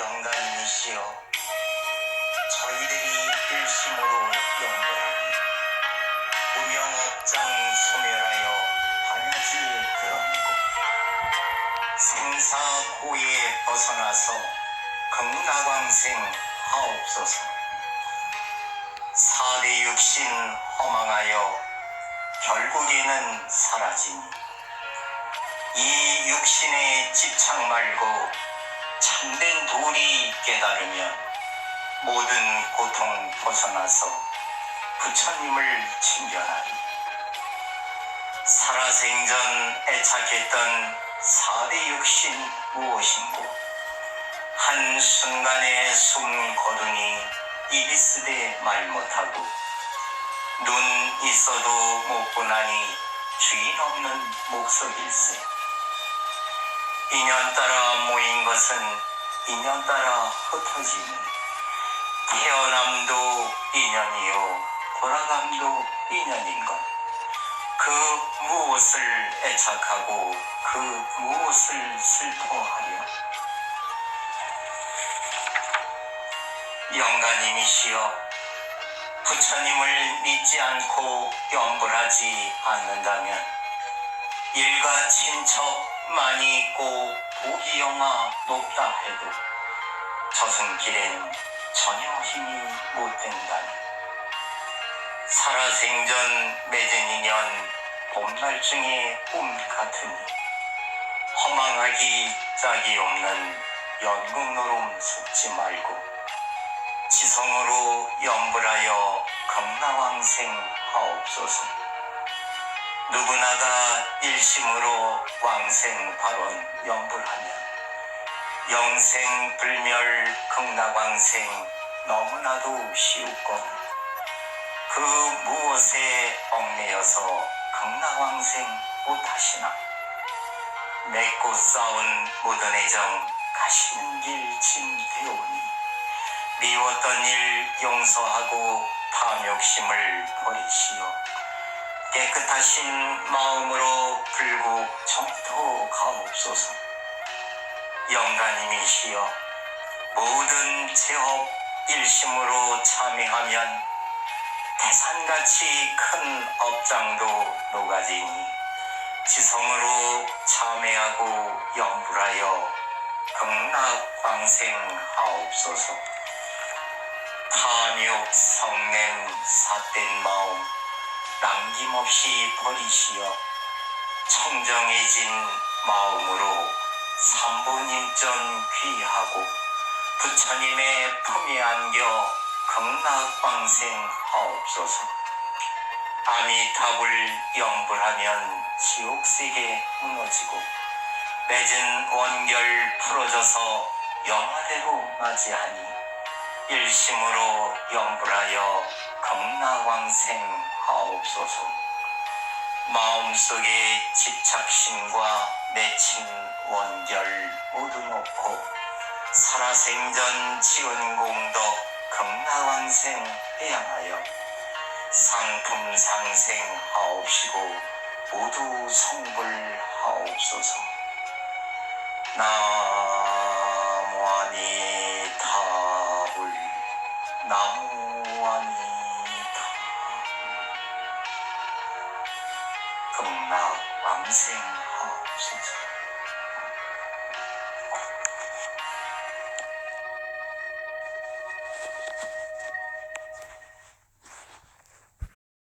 하나님이시여 저희들이 일심으로 연구하니 무명업장 소멸하여 반야지 그런고 생사 고에 벗어나서 극락왕생 하옵소서. 사대 육신 허망하여 결국에는 사라지니 이 육신의 집착 말고 참된 도리 깨달으면 모든 고통 벗어나서 부처님을 친견하리. 살아생전 애착했던 사대 육신 무엇인고 한 순간에 숨 거두니 쓰되 말 못하고 눈 있어도 못 보나니 주인 없는 목석일세 인연 따라 모인 것은 인연 따라 흩어지니 태어남도 인연이요 돌아감도 인연인 것. 그 무엇을 애착하고 그 무엇을 슬퍼하려 영가님이시여 부처님을 믿지 않고 염불하지 않는다면 일가 친척 많이 있고 보기 영화 높다 해도 저승 길엔 전혀 힘이 못 된다니. 살아생전 맺은 인연 봄날 중에 꿈 같으니 허망하기 짝이 없는 연극노름 속지 말고 지성으로 염불하여 겁나왕생 하옵소서 누구나가 일심으로 왕생 발언 염불하면. 영생 불멸 극락왕생 너무나도 쉬웠건 그 무엇에 얽매여서 극락왕생 못하시나? 맺고 싸운 모든 애정 가시는 길 짐되오니. 미웠던 일 용서하고 탐욕심을 버리시오 깨끗하신 마음으로 불국 정토 가옵소서. 영가님이시여 모든 제업 일심으로 참여하면 태산같이 큰 업장도 녹아지니 지성으로 참회하고 염불하여 극락 광생하옵소서. 탐욕 성냄 삿된 마음 남김없이 버리시어 청정해진 마음으로 삼보님전 귀하고 부처님의 품에 안겨 극락광생 하옵소서. 아미탑을 염불하면 지옥세계 무너지고 맺은 원결 풀어져서 영화대로 맞이하니 일심으로 염불하여 극락왕생 하옵소서 마음속에 집착심과 맺힌 원결 모두 놓고 살아생전 지은 공덕 극락왕생 해양하여 상품 상생 하옵시고 모두 성불하옵소서. 나무아니 타불 나무 극락왕생 하옵소서